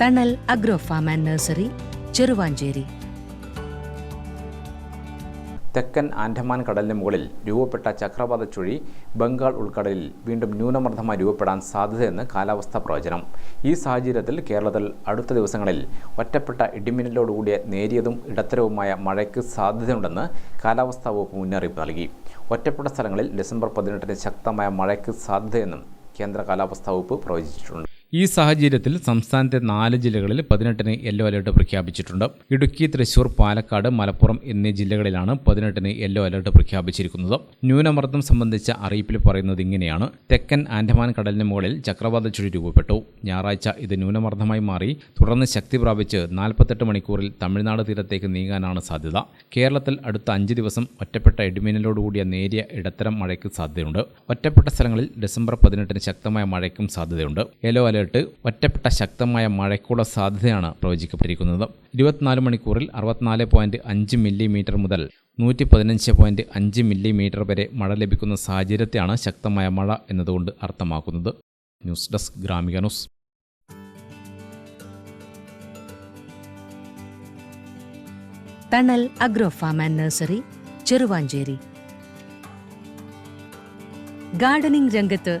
Thanal agro farm and nursery Cheruvanchery തെക്കൻ ആൻഡമാൻ കടലിന് മുകളിൽ രൂപപ്പെട്ട ചക്രവാത ചുഴി ബംഗാൾ ഉൾക്കടലിൽ വീണ്ടും ന്യൂനമർദ്ദമായി രൂപപ്പെടാൻ സാധ്യതയെന്ന് കാലാവസ്ഥാ പ്രവചനം. ഈ സാഹചര്യത്തിൽ കേരളത്തിൽ അടുത്ത ദിവസങ്ങളിൽ ഒറ്റപ്പെട്ട ഇടിമിന്നലോടുകൂടിയ നേരിയതും ഇടത്തരവുമായ മഴയ്ക്ക് സാധ്യതയുണ്ടെന്ന് കാലാവസ്ഥാ വകുപ്പ് മുന്നറിയിപ്പ് നൽകി. ഒറ്റപ്പെട്ട സ്ഥലങ്ങളിൽ ഡിസംബർ പതിനെട്ടിന് ശക്തമായ മഴയ്ക്ക് സാധ്യതയെന്നും കേന്ദ്ര കാലാവസ്ഥാ വകുപ്പ് പ്രവചിച്ചിട്ടുണ്ട്. ഈ സാഹചര്യത്തിൽ സംസ്ഥാനത്തെ നാല് ജില്ലകളിൽ പതിനെട്ടിന് യെല്ലോ അലർട്ട് പ്രഖ്യാപിച്ചിട്ടുണ്ട്. ഇടുക്കി തൃശൂർ പാലക്കാട് മലപ്പുറം എന്നീ ജില്ലകളിലാണ് പതിനെട്ടിന് യെല്ലോ അലർട്ട് പ്രഖ്യാപിച്ചിരിക്കുന്നത്. ന്യൂനമർദ്ദം സംബന്ധിച്ച അറിയിപ്പിൽ പറയുന്നത് ഇങ്ങനെയാണ്. തെക്കൻ ആൻഡമാൻ കടലിന് മുകളിൽ ചക്രവാത ചുഴി രൂപപ്പെട്ടു. ഞായറാഴ്ച ഇത് ന്യൂനമർദ്ദമായി മാറി. തുടർന്ന് ശക്തി പ്രാപിച്ച് നാൽപ്പത്തെട്ട് മണിക്കൂറിൽ തമിഴ്നാട് തീരത്തേക്ക് നീങ്ങാനാണ് സാധ്യത. കേരളത്തിൽ അടുത്ത അഞ്ച് ദിവസം ഒറ്റപ്പെട്ട ഇടിമിന്നലോടുകൂടിയ നേരിയ ഇടത്തരം മഴയ്ക്ക് സാധ്യതയുണ്ട്. ഒറ്റപ്പെട്ട സ്ഥലങ്ങളിൽ ഡിസംബർ പതിനെട്ടിന് ശക്തമായ മഴയ്ക്കും സാധ്യതയുണ്ട്. യെല്ലോ ഒറ്റപ്പെട്ട ശക്തമായ മഴയ്ക്കുള്ള സാധ്യതയാണ് പ്രവചിക്കപ്പെട്ടിരിക്കുന്നത്. ഇരുപത്തിനാല് മണിക്കൂറിൽ അറുപത്തിനാല് പോയിന്റ് അഞ്ച് മില്ലിമീറ്റർ മുതൽ നൂറ്റി പതിനഞ്ച് പോയിന്റ് അഞ്ച് മില്ലിമീറ്റർ വരെ മഴ ലഭിക്കുന്ന സാഹചര്യത്തെയാണ് ശക്തമായ മഴ എന്നതുകൊണ്ട് അർത്ഥമാക്കുന്നത്. News desk Gramika news. Thanal agro farm and nursery Cheruvanchery. Gardening രംഗത്ത്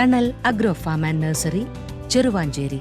Thanal agro farm and nursery Cheruvanchery.